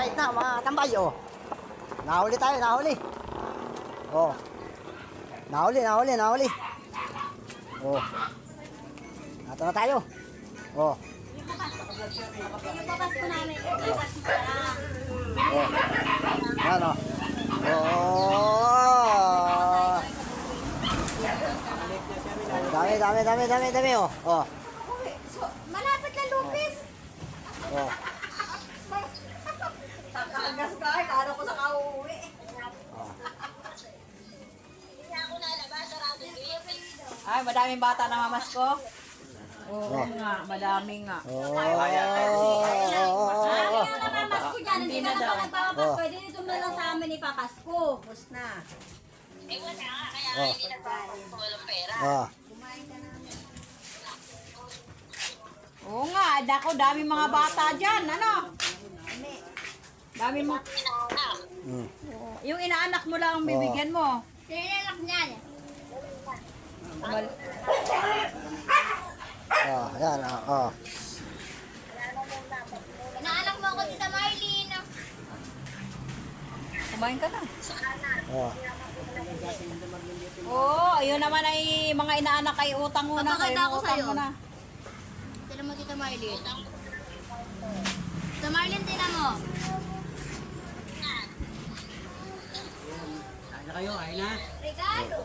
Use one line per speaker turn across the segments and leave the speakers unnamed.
Magbubuto na mga tambay, oh. Nahuli tayo, nahuli. Oh. Nahuli, nahuli, nahuli. Oh. Nato na tayo. Oh.
Ipapas ko namin. Ipapas ko.
Oh. Yan, oh. Dami, dami, dami, dami, dami, oh. Oh.
Malapit na lupis.
Oh.
Kakagas ka, kala ko sa kauwi.
Ay, madaming bata na mamas ko. Oo
Oh.
nga, madami nga.
Oh.
Kaya namamas ko dyan, hindi na naman nagpapapas
Oh.
ko. Hindi dito na lang sa amin ipapasko. Bus na.
Oh.
Oo nga, dako, dami mga bata dyan, ano? Dami mo.
Mm.
Oo, Yung inaanak mo lang ang bibigyan mo.
Sinilak niyan.
Mal-
Oh, yan, oh. oh.
Inaanak mo ako tita Marlene.
Kumain ka na.
Oh.
Oo, ayun naman ay mga inaanak ay utang mo na.
Papakita
kayo
ko
utang
sa'yo. Tira mo tita Marlene. Tita Marlene, tira mo.
Ano kayo? Ay na.
Regalo.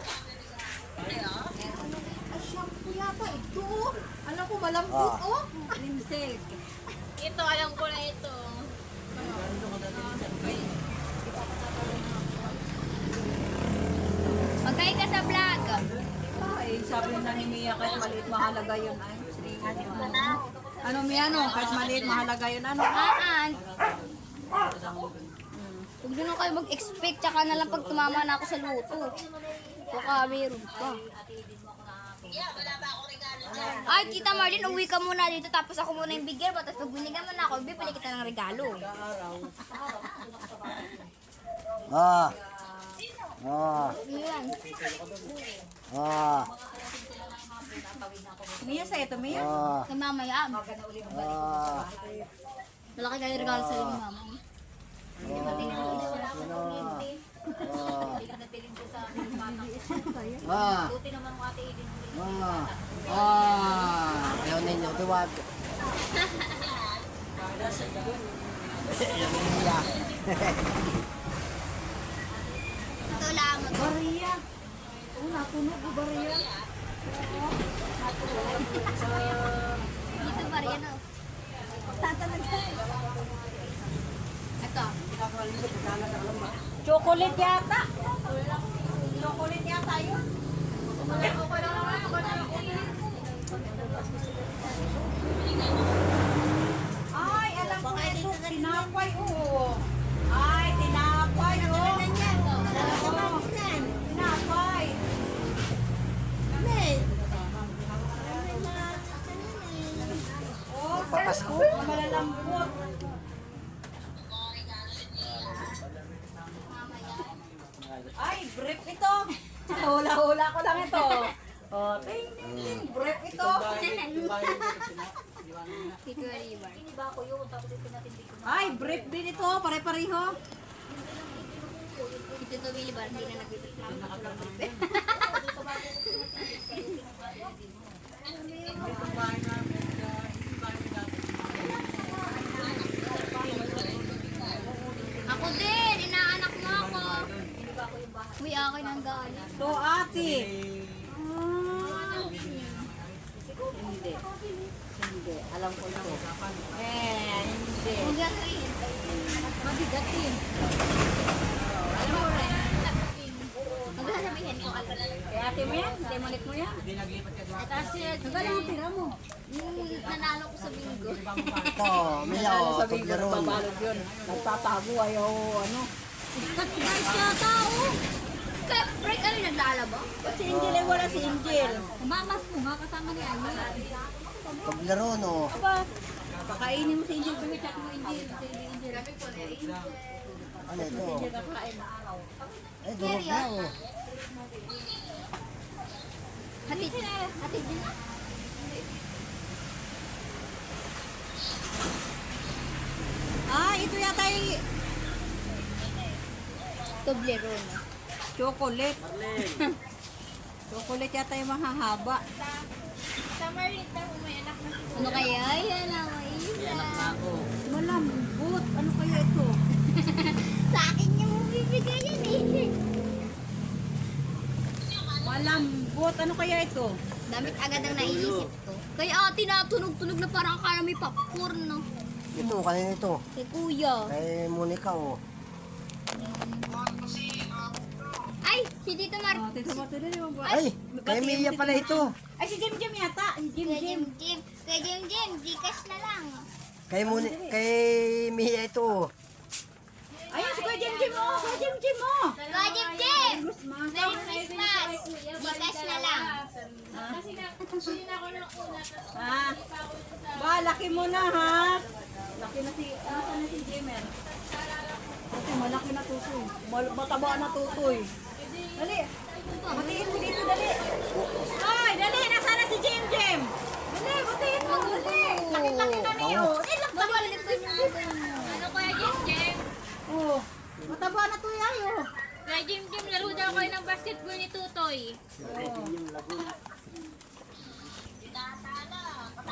Ay, shampoo yata ito. Alam ko, malambot, oh. Limsek.
Ito, alam ko ito. Magkay ka sa vlog.
Ay, sabi na ni Mia, kahit mahalaga yun. Ay, ano Mia, no? Kahit maliit mahalaga yun, ano?
Haan. Huwag din kayo mag-expect, tsaka na lang pag tumama na ako sa luto. Baka meron pa. Ay, Tita Marlene, uwi ka muna dito tapos ako muna yung bigyan mo. Tapos pag binigyan mo na ako, bibili kita ng regalo.
Ah. Ah.
Yan.
Ah.
Mia, sa ito, Mia.
Ah.
Kay mama yan.
Ah.
Malaki kayo regalo sa iyo, mama.
Ah. Ah. Ah. Ayaw ninyo, duwag. Ayaw ninyo.
Ito lang.
Bariya. Oo, natunog ko bariya.
Dito ba rin ano? Ito.
Chocolate yata. Chocolate yata yun. Ay, alam ko ito. Tinapay, oo. Ay, tinapay, oh. Oo. Tinapay. Oh,
Papasko.
malalambot. Ay, brief ito. Hula-hula ko lang ito. Oh, ting, ting, ting. Brief ito.
Tito River.
Ay, brief din ito. Pare-pareho.
Tito Tumilibar, hindi na nagbibilang. Ako din, inaanak mo ako. Uy, akin ang galit.
To, ate.
Hindi.
Hindi, alam ko ito. Eh, hindi.
Magatin.
Mabigatin.
Alam mo rin. Magsasabihin ko alam.
Kaya ate mo yan? Demolit mo yan?
Kasi,
Magaling ang tira mo.
yung nanalo ko sa bingo.
Ito, oh,
Sabi ko,
paglaroon.
nagbabalog yun. Nagtatago, ayaw, ano.
Cut guys yata, oh. Kaya, break ano yung naglalaba?
Si Angel ay wala si Angel.
Mamas ko nga kasama ni Ano.
Paglaroon, oh.
Aba, pakainin mo si Angel. Bigay chat mo Angel.
Ano ito?
Angel kakain.
Eh, durog na, oh.
Hatid. Hatid din na.
Ah, ito kay
Toblerone.
Chocolate. chocolate yata yung mahahaba.
Ano kaya yan ang
Malambot. Ano kaya ito?
Sa akin niya mo bibigay yan eh.
Malambot. Ano kaya ito?
Damit agad ang naiisip ko. Kaya ate natunog-tunog na parang akala may popcorn no.
Ito, kanina ito.
Kay kuya.
Kay Monica, oh.
Si Tito Mar.
Oh, tito mo, tito mo.
Ay, kay Mia pala ito.
Ay, si Jim Jim yata. Si Jim
Kuya
Jim.
Jim Jim. Jim Jim, Gcash na lang.
Kay, Moni kay Mia ito, oh.
Ayun, si Kuya Jim Jim mo. Kuya Jim Jim mo.
Kuya Jim Jim! Merry Christmas! Gcash na lang.
Ah. Ba, laki mo na ha. Laki na si, ano na si Jimmer? Kasi malaki na tutoy. Mataba na tutoy. Dali. Batiin mo dito, dali. Ay, dali. Nasaan na si Jim Jim? Dali, batiin mo. Dali. Laki-laki na niyo. Eh,
ko niyo.
Ano kaya Jim Jim?
Oh, mataba na to yayo.
Kaya Jim Jim, laro daw kayo ng basketball ni Tutoy.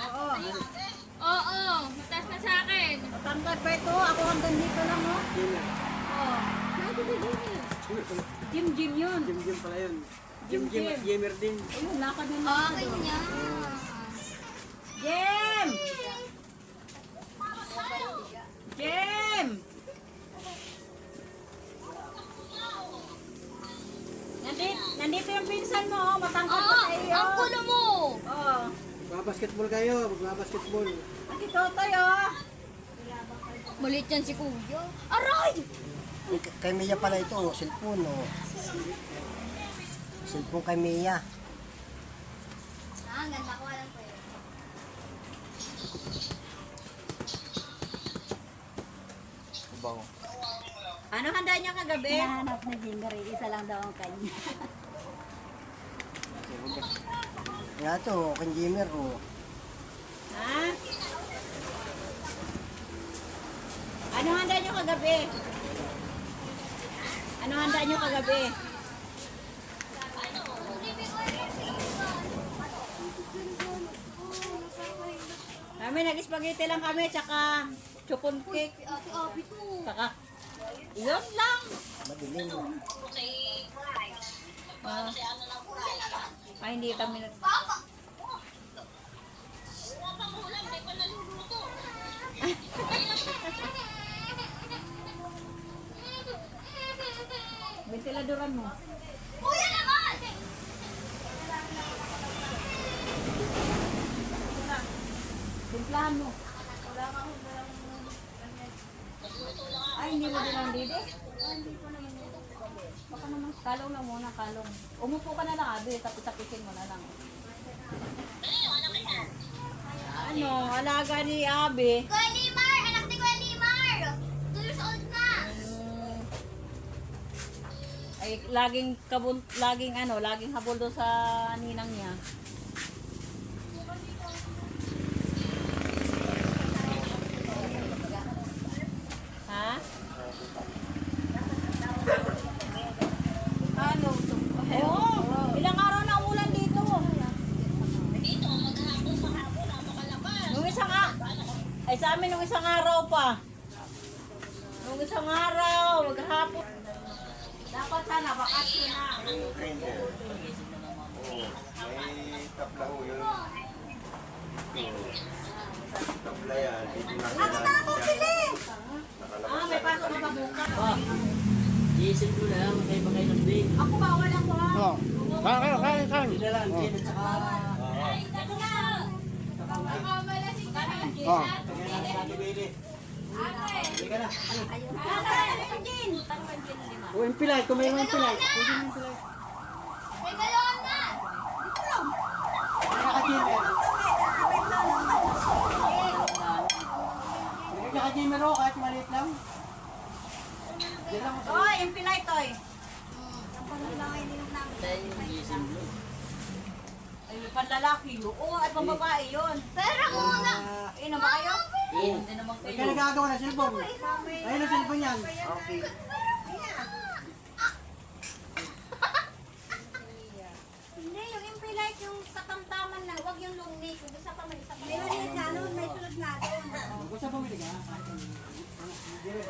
Oo.
Oo, mataas na sa akin.
Matangkad pa ito. Ako hanggang dito lang, oh. Oh. Jim Jim yun.
Jim Jim pala yun.
Jim Jim at
Gamer din.
Ayun, lakad yun.
Okay niya.
Jim! Jim! Nandito, nandito yung pinsan mo, oh. matangkad
Oo,
pa sa iyo.
ang kulo mo.
Oo.
Magbabasketball kayo, magbabasketball.
Ang si Totoy, oh.
Malit yan si kuya. Aray!
Kay- Mia pala ito, oh. Cellphone, oh. Cellphone kay Mia.
Ah, ganda ko alam ko yun.
Bango.
Ano handa niya kagabi?
Hinahanap na Jimber, isa lang daw ang kanya.
Nga to, kay Jimmer, oh.
Ha? Ano handa niyo kagabi? Ano handa niyo kagabi? Kami nag-spaghetti lang kami, tsaka chupon cake, tsaka yun lang.
Madilim.
Ah. Ay, hindi kami nag...
Papa!
Ventiladoran mo.
Kuya naman!
Timplahan mo. Ay, hindi mo din ang didi? Baka naman, kalong lang muna, kalong. Umupo ka na lang, abi, tapos tapisin mo na lang. Ano, alaga ni Abi.
Kuya Limar! Anak ni Kuya Limar! Two years old na!
Mm, ay, laging kabun, laging ano, laging habol doon sa ninang niya. Ha? Ano? Oo. Ilang araw na umulan dito. Dito, maghapon sa hapon, napakalabas. Nung isang a ay sa amin nung isang araw pa. Nung isang araw, maghapon. Dapat sana, bakasyon na. Ano na ako pili? Ah, may pasok ka ba bukas?
Iisip ko lang, kayo ba kayo ng big?
Ako ba, wala ko ha?
Oh. Kaya, kaya, kaya, kaya.
Sila lang, Jim at saka...
Oh.
Kaya lang sa ating baby. Halika na. O, yung pilay, kung may mga pilay. Pwede mo yung pilay.
May galon na!
Kaya ka, Jim. Kaya ka, Jim, pero kahit maliit lang. Diyan lang ako.
Oy, yung pilay, toy. Panlalaki yun. Oo, ay pambabae yun.
Pera muna!
Ay, na ba kayo?
Huwag ka nagagawa ng cellphone. Ayun ang cellphone yan.
Hindi, yung impilite, yung katamtaman lang, wag yung long neck. Yung isa pa may isa pa.
May na doon, may sulod na doon.
Kung saan ka? Ano. Hindi.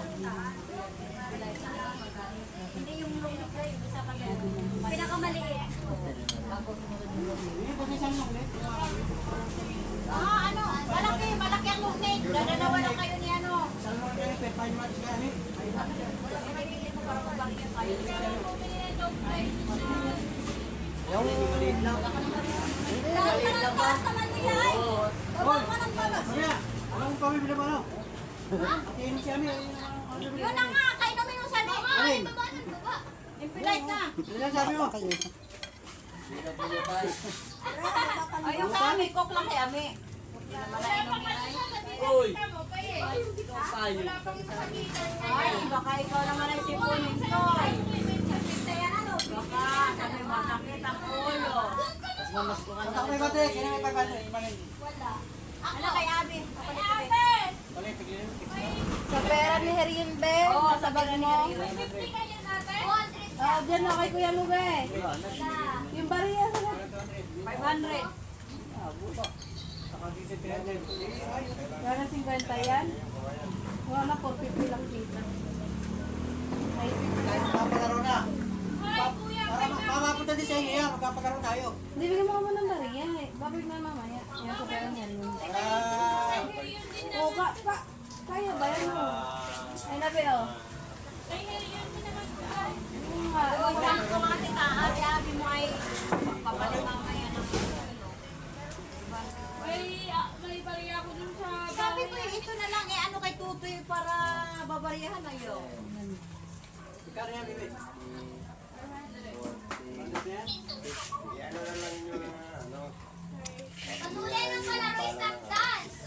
Hindi.
Hindi yung long neck yung isa pa ganun. Pinakamaliit.
Hindi, pag isang lang ulit.
Ah, ano, malaki, malaki ang long neck. Dadalawa lang kayo ni ano.
Isang lang ulit. Pwede five months ka. Ano? Yung maliit lang.
Maliit lang ba? Sa ay. Baba ka ng baba.
Kaya, alam mo mo ano? Makinig si Ami.
Yun na nga, kainumin mo sa neck.
Alin?
Baba ng baba.
Impilite na.
Sabi mo.
Ay, yung kami, coke lang kay Ami. Ay, baka ikaw naman ay sipunin ko. Baka, sabi masakit ang ulo.
Basta may bate. Kaya may hundred. Imanin.
Ano kay Abby?
Balik, tigilin.
Sa pera ni Heriembe. Oo, sa bag mo. Ah, dyan na kay Kuya Lube. Yung bariya sa 500.
Saka dito, 300.
Wala 50 yan. Wala, 450 lang dito. Ay,
Kahit magpapalaro na. Para sa inyo yan. Magpapalaro tayo.
Hindi, bigyan mo ka muna ng bariya eh. Babalik na mamaya. Yan sa pera ni Heriembe.
Ah,
Oo, ka, ka, kaya ba yan mo? Ay, nabi, oh. Yung nga,
Isang ko Taas, si Abby mo ay papalit mamaya ng
May, may bariya ako dun sa
Sabi ko eh, ito na lang eh, ano kay Tutoy para babariyahan na yun.
Ikaw yan, Bibi.
Patuloy ng palaro is not dance.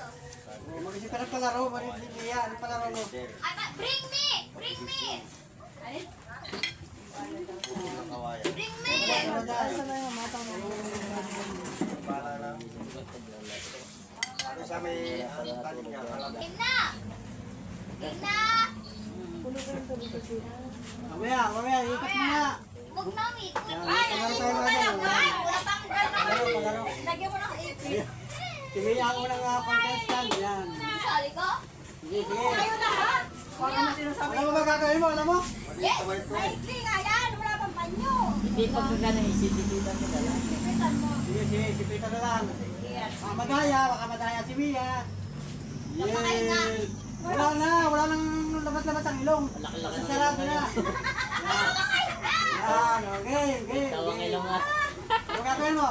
Oh, Mag-isip ka ng palaro. Marin din niya. Ano palaro no?
Bring me! Bring me! Bring me!
Ano dyan?
asa na yung matang mo?
Game na! Game na!
Mamaya, mamaya. Ikot mo na.
Huwag na, wait.
Yan,
Ay, wala pa. Wala pang. Lagyan mo ng ipin.
Sige, ako ng uh, contestant. Yan.
Sali ko?
Sige, sige.
Kayo lahat!
Alam mo ba gagawin mo? Alam mo?
Yes! Maikli nga yan! Wala pang panyo!
Sige, sige. Sipitan na lang. Baka madaya, baka madaya si Mia. Yes. Wala na, wala nang labas-labas ang ilong. Sarado na. Yan, okay, okay. Tawang ilong nga. Ano gagawin mo?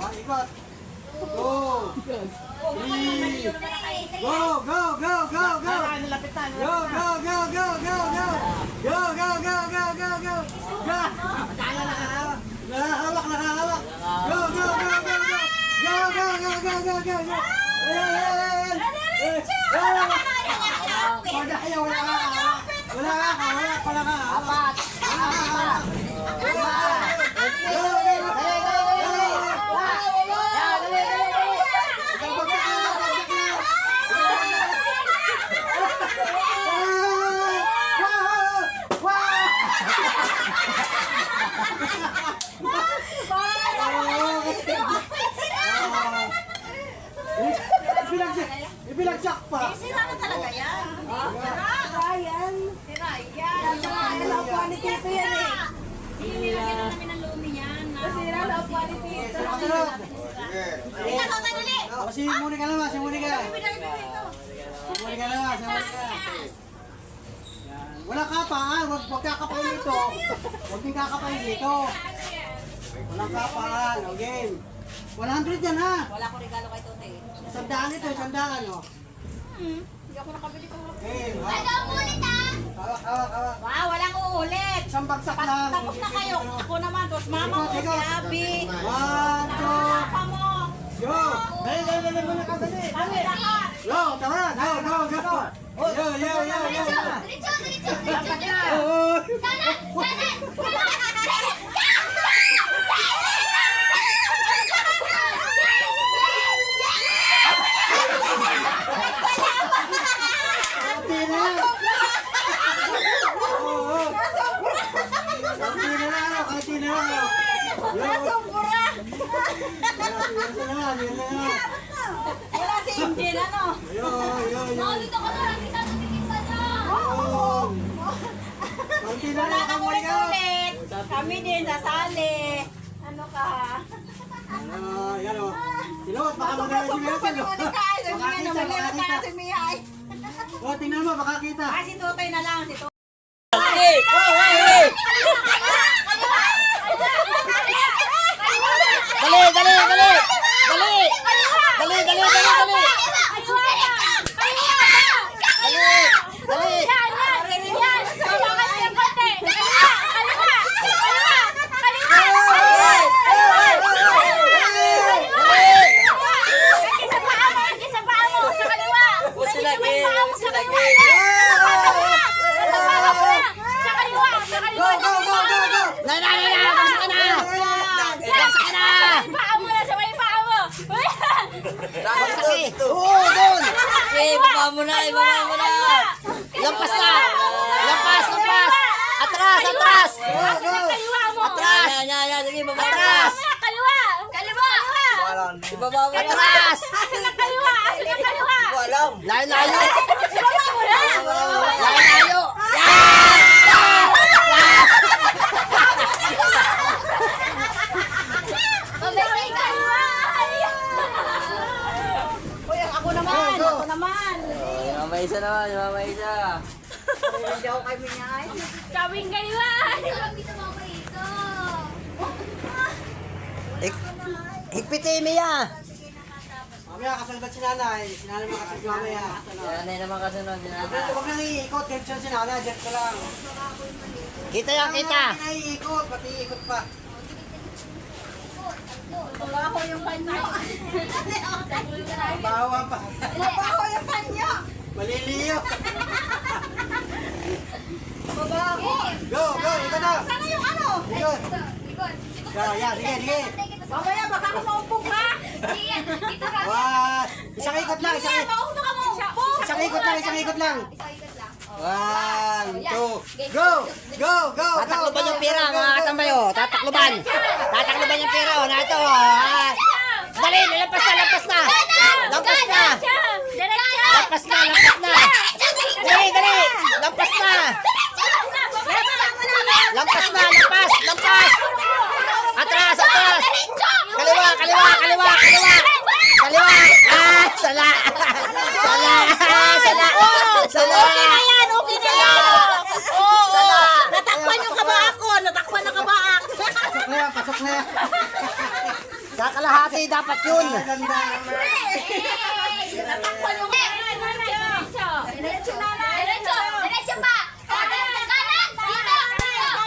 One, ikot. Go. Three. Go, go, go, go, go. Go, go, go, go, go, go. Go, go, go, go, go, go. Go. Kaya nakahawak. Nakahawak, nakahawak. Go, go, go, go, go. Go, go, go, go, go, go, go. Ayan, ayan, ayan. Eh, ayan. Wala kaya, wala ka. Wala ka, wala ka, wala ka. Apat. Ibinagsak, pa.
Sira na talaga
si Monica naman, si Monica. Si Monica naman, si Monica. Yan. Wala ka pa, ha? Huwag, huwag kakapain dito. Huwag din kakapain dito. Walang kapaan, o game. 100 yan, ha?
Wala ko regalo kay Tote.
Sandaan ito, sandaan, o.
Hindi ako nakabili ko.
Game, ha?
Ano ulit ah?
Hawak, hawak, hawak.
Wow, walang uulit.
Isang bagsak lang.
Tapos na kayo. Ako naman, tapos mama mo, si Abby.
One, two,
Papa mo.
go! Dali, dali, dali, muna ka, dali.
Kami lahat.
Go, tara, go, go, go. Yo, yo, yo, yo, yo.
Diretso, diretso, diretso, diretso.
Oh.
Kanan, kanan, kanan.
Yan na nga, yan na nga.
Wala si Angel, ano?
Ayun, ayun, ayun.
Dito ka na, nakita sa tingin ka na.
Ayun. Konti na
Wala
lang
kang
ang uligaw.
ulit. Kami din, sasali. Ano ka?
Ah, yan o. Silot, baka magaling si Miracle. oh.
Ulit ka. Sabi
Baka
niya,
kita, baka
namaliwan
kita.
na si Mia. ay.
Oh, tingnan mo, baka kita.
Ah, si Tutoy na lang, si Tutoy.
Dali, dali, dali! Dali! Dali, dali, dali, dali! Dali! Dali! Dali!
Go, go, go, go, go!
Na, na, na, na! Basta ka na! Basta ka na! Sakit! Oo, doon!
Eh, baba mo na, ibaba mo na.
Lampas na! Lampas, lampas! Atras, atras! Atras!
Yan, yan, yan. Sige, baba mo na.
Atras!
Kaliwa! Kaliwa!
Ibaba mo na.
Atras!
Kaliwa! Kaliwa!
Layo, layo! Layo, layo!
Mabay kaliwa!
Uy, ako naman, ako naman.
Mama isa naman, mama isa.
Kay Mia. ay.
Sabing.
Ik- Higpitin mo yan!
Mamaya, kasunod si nanay. Si nanay makasunod mamaya.
Yan na naman kasunod. Yan na.
Huwag nang iikot, diretso si nanay, diretso lang.
Kita yan, kita!
Hindi na iikot, pati iikot pa.
Babaho yung panyo.
Bawa pa.
Babaho yung panyo.
Maliliyo. Go, go, ikaw na.
Sana yung ano?
Ikot. Go, yan, sige, sige.
Mamaya baka ka maumpog ha.
Diyan, dito ka.
One. Isang ikot lang, isang ikot.
Ka.
Isang ikot lang, isang ikot lang.
Isang ikot lang.
One, two, go, go, go, go.
Tatakloban yung pira, mga
go,
katambayo. Tatakloban. Tatakloban yung pira. O, na ito. ah. Dali, lampas na, lampas na. Lampas na.
Diretso!
Lampas na, lampas na. Dali, dali. Lampas na. Lampas na, lampas, lampas. Atras, atras. Kaliwa, kaliwa, kaliwa, kaliwa. Kaliwa. Ah, sala. Sala, sala. Sala.
Okay na yan, okay na yan. Oo, natakpan yung kabaak ko, natakpan na kabaak.
Pasok na yan, pasok na yan.
Kakalahati dapat yun.
Ganda.
Natakpan yung
Diretso. Diretso. Diretso pa. Kanan, kanan. Dito,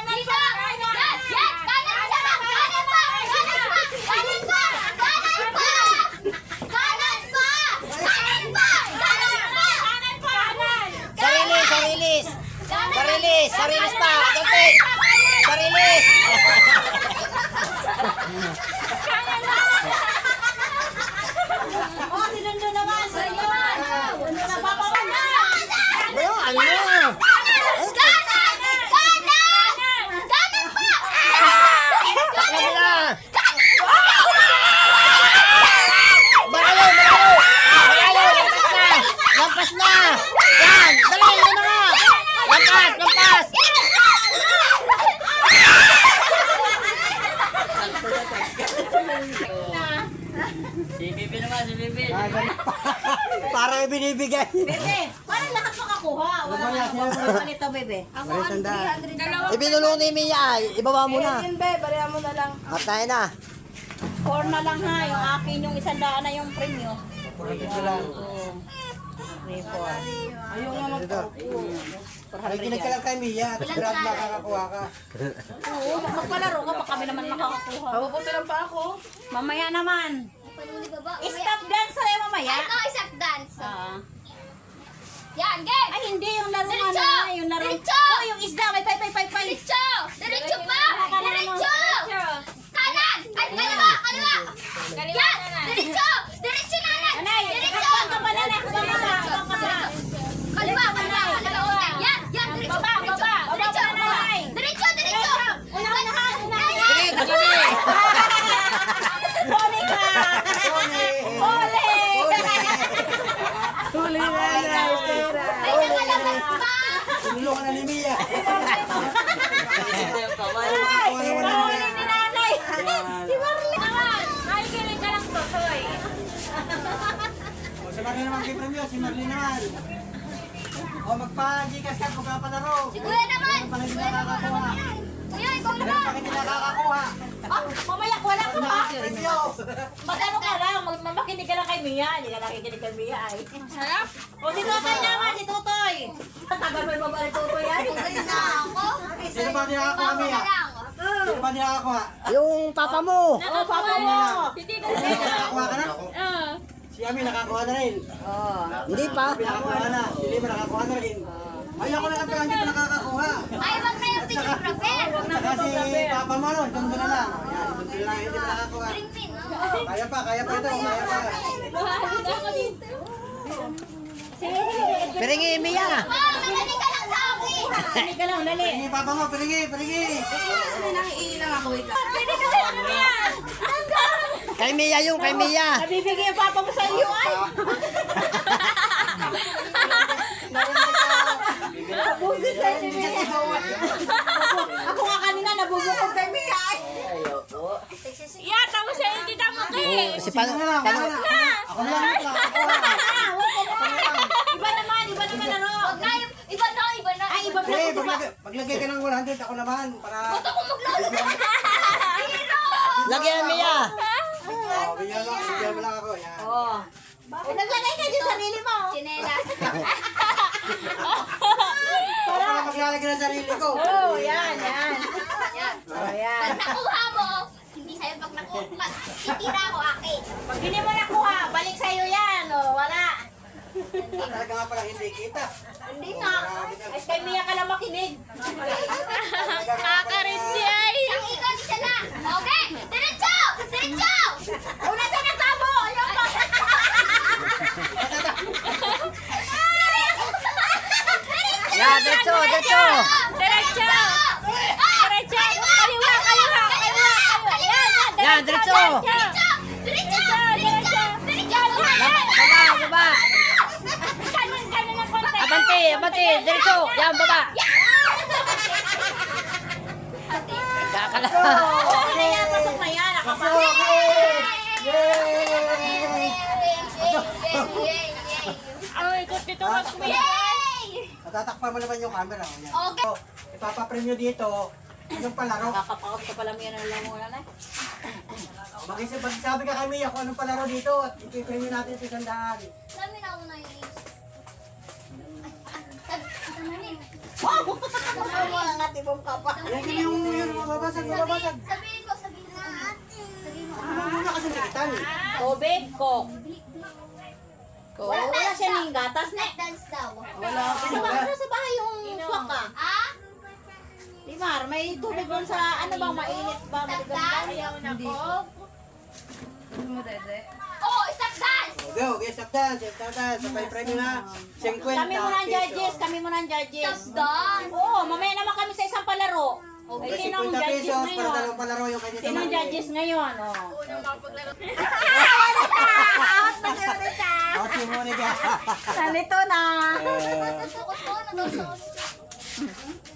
dito, dito. Yan, yan. Kanan isa lang. Kanan pa. Kanan pa. Kanan pa. Kanan pa. Kanan pa. Kanan pa. Kanan pa.
Sarilis, sarilis.
Kanan.
Sarilis, sarilis pa. Kunti. Sarilis.
Oh, sinundo naman. Sinundo na papawan na.
Ano, ano?
Kanan! Kanan! Kanan pa!
Takbo mo na. Malayo, malayo. Malayo, lampas na. Lampas na. Yan, dali, yun na nga. Lampas, lampas.
Si Bibi naman, si Bibi.
Parang binibigay.
Bebe, parang lahat makakuha. Wala
Ano
na ako. Ganito, bebe.
Mali tanda.
Ibinulong ni Mia, ibaba mo na.
Ayun, be, barihan mo na lang.
At tayo na.
Four na lang ha, yung akin yung isang daan na yung premyo.
Purapit ko lang.
Three, four. Ayun naman
Dito. Nakikinig ka lang kay Mia at sigurado makakakuha ka.
Oo, magpalaro ka, baka kami naman makakakuha. Mapuputo lang pa ako. Mamaya naman.
Panuli baba.
Stop dance eh, mamaya.
Ito, isang dance.
Ah.
Yan, game!
Ay, hindi yung laro
Diretso!
na, yung laro.
Diretso!
Oh, yung isda, may pay, pay, pay, pay.
Diretso! Diretso pa! Diretso! Kanan! Ay, kaliwa! Kaliwa! Yan! Diretso! Diretso na lang!
Anay,
Diretso!
hakbang ka pa na, hakbang ka pa, hakbang ka pa.
Kaliwa! Kaliwa! Kaliwa! Yan! Yan! Diretso!
Baba,
Diretso!
baba,
Diretso!
baba, nanay.
Diretso! Diretso!
Una, unahan, unahan.
Sige, tabi.
Kunin
Tinulungan na ni Mia.
Ay, nahuli ni nanay. Si Marlene.
Ay, kilig ka lang, Totoy.
O, si Marlene naman kay Premio, si Marlene naman. O, magpa-Gcash ka kung kapalaro.
Si Kuya naman.
Meron pa hindi nakakakuha.
Kuya, ikaw
Meron
naman.
pa hindi nakakakuha.
Ah, mamaya wala ka pa.
Premio.
Mag-ano ka lang, mag- mamakinig ka lang kay Mia. Hindi ka nakikinig kay Mia ay.
Sarap.
O si Totoy naman, si Totoy. Tagal mo yung babae Totoy ay.
Isa ako.
Sino ba hindi nakakakuha,
Ako
Mia?
na lang.
Sino ba hindi nakakakuha?
Yung papa mo.
O, papa mo.
Hindi, nakakakuha ka na?
Oo.
Si Ami nakakuha na rin.
Oh.
Hindi pa.
Nakakuha na. Si Lima nakakuha na rin. Ay, ako na lang pala hindi pa nakakakuha.
Ay, wag na yung picture prepare.
Saka si Papa mo, no, doon na lang. Ayan, doon na lang, hindi pa nakakuha. Kaya pa, kaya pa ito, kaya pa.
Bahalo na ako dito.
Piringi, Mia.
Wow, ka lang sa akin.
Hindi ka lang, dali.
Piringi, Papa mo, piringi, piringi.
Pwede ka lang yan.
Kay Mia yung, kay Mia.
Nabibigay yung papa mo sa iyo ay. Nabusin sa iyo. Ako nga kanina nabubukod kay Mia ay.
Yeah, tapos sa hindi tama ka eh.
Si Pano.
na lang, ako na lang. Ako na lang, ito, ako na lang.
Wag ka na. Iba naman, iba naman ano.
Na iba na, iba na.
Ay, iba
maglagay, maglagay ka ng 100, ako naman, para...
Ba't ako maglalagay? Hero!
Lagyan, Mia.
Oh, bigyan mo, bigyan mo lang ako, yan.
Oh. Eh, naglagay ka din sarili mo.
Chinelas.
Na maglalagay ng sarili ko.
Oh, yan, yan.
Yan.
Oh, yan.
Pag nakuha mo, hindi sa'yo pag nakuha, pag titira ko akin.
Pag hindi mo nakuha, balik sa iyo yan. Oh, wala.
Talaga nga pala hindi kita.
Hindi nga. Ay, kay Mia ka lang makinig.
Kakarindi ay.
Ang ikaw isa lang. Okay, diretso! Diretso!
Diretso, diretso.
Diretso. Diretso. Kaliwa, kaliwa, kaliwa, kaliwa. Yan,
diretso.
Diretso! Diretso! Diretso!
Baba, baba.
Kanan, kanan ng konti.
Abante, abante. Diretso. Yan, baba. Kakala.
Na yan. Pasok na yan. Nakapasok.
Ay, ikot dito mas may.
Natatakpan mo naman yung camera. oh, Yan.
Okay.
So, ipapapremyo dito, anong palaro?
Nakakapakot ka pala Mia ng lamunan eh.
Mag-isip, magsabi ka kay Mia kung anong palaro dito at ipipremyo natin sa sandaan.
Dami na ako nainis.
Ang atibong ka pa.
Yan yun yung, yung mababasag, mababasag.
Sabihin ko, sabihin mo. Sabihin mo.
Ano muna kasi nakitan eh.
Tubig, coke. Wala, wala siya ng gatas na.
Dance daw.
Wala. Sa bahay, nasa bahay yung swak ka.
Ah?
Di Mar, may tubig doon sa ano bang mainit ba? Magaganda. Hindi.
Oo, stop dance!
O, Go, okay, stop dance, stop dance. Sabay premyo na. 50
Kami muna ang judges, kami muna ang judges.
Stop dance!
Oo, mamaya naman kami sa isang palaro.
Okay,
Ay, sino ang
50
judges
pesos para
ngayon?
dalawang palaro yung kanya
Sino ang judges ngayon? Oh.
Out yung muna ka.
Nalito na.
Natusukot ko, natusukot.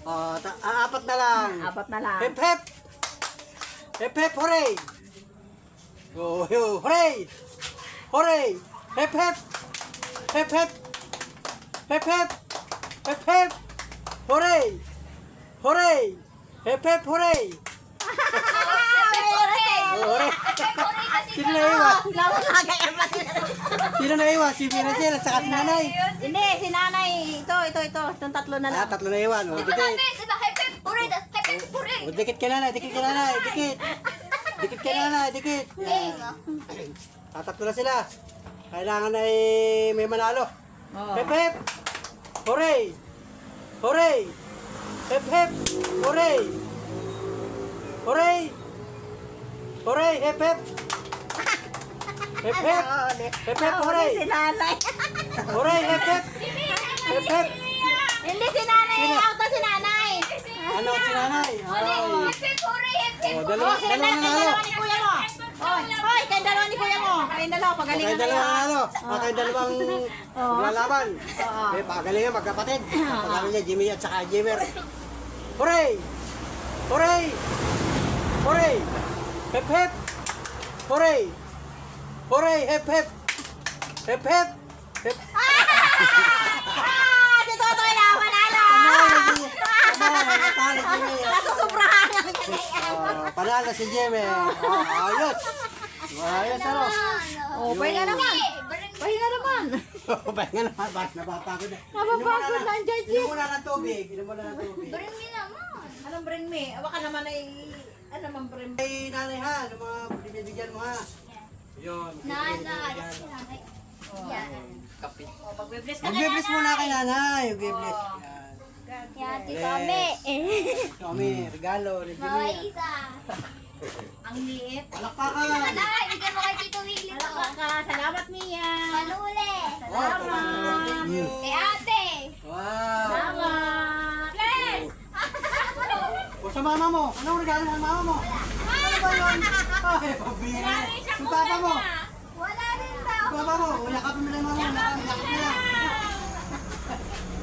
Oh, ta- ah, apat na lang.
Apat na lang.
Hep hep! Hep hep, hooray! Oh, yo, hooray! Hooray! Hep hep! Hep hep! Hep hep! Hep hep! Hooray! Hooray! Hep hep, hooray! Oh, hooray! Sino na iwa? Sino na iwa? Si Pinachel at saka si nanay.
Hindi, si nanay. Ito, ito, ito. Itong tatlo na
Ah,
lang.
tatlo na iwan.
Diba
dikit.
diba.
Oh, dikit ka nanay, dikit ka nanay, dikit. Dikit ka nanay, dikit. Tatatlo na sila. Kailangan ay may manalo. Hep hep! Hooray! Hooray! Hep hep! Hooray! Hooray! Hooray! Hep hep! Hep hep! Hep hep! Hooray!
Si nanay.
Hooray! Hep hep! Hep hep!
Hindi si nanay. Out na si nanay.
Ano si nanay? Ay.
Hep hep, hooray, hep hep.
Oh, dalawa, dalawa.
Dalawa ni kuya mo. Hoy, hoy, kayong dalawa ni kuya mo. Kayong dalawa, pagalingan
Okay,
kayo.
dalawang
ah.
ano, okay, dalawang maglalaban. Eh, pagalingan, magkapatid. Pagkano niya, Jimmy at saka Jimmer. Hooray! Hooray! Hooray! Hep hep! Hooray! Hooray! Hep hep! Hep hep! Hep!
Ah, si Totoy na!
Panalo, Jimmy.
Nasusubrahan ang.
Oh, panalo si Jimmy. Oh, ayos! Ayos, ano?
Oh, pahinga naman. Pahinga naman.
Pahinga naman, bakit napapagod na?
Napapagod na ang judge.
Inom muna ng tubig. Inom muna ng tubig.
Bring me naman.
Anong bring me? Baka naman ay... Ano naman bring me?
Ay, nanay ha, ano mga binibigyan mo ha? Yun.
Nana, alas si nanay. Yan.
Oh, magbe-bless ka
Mag-bless muna kay nanay. Mag-bless. Yan.
Yan, tito Ame.
Kami, regalo
Mga isa.
Ang liit.
Palakpakan.
Nanay, bigyan mo kay Tito to.
Ka, salamat Mia.
Manuli.
Salamat.
Kay ate.
Wow.
Salamat.
Bless!
O sa mama mo, anong regalo ng mama mo? Ano ba yun? Ay, pabira. Yung papa mo,
Wala rin daw.
yung papa mo, yakapin mo na yung mama mo, yakapin yakap mo lang.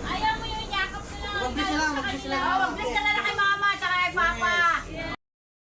Ayaw mo yung yakap nila.
Mag-bless na lang, mag-bless na lang.
Mag-bless ka na lang kay mama at kay papa.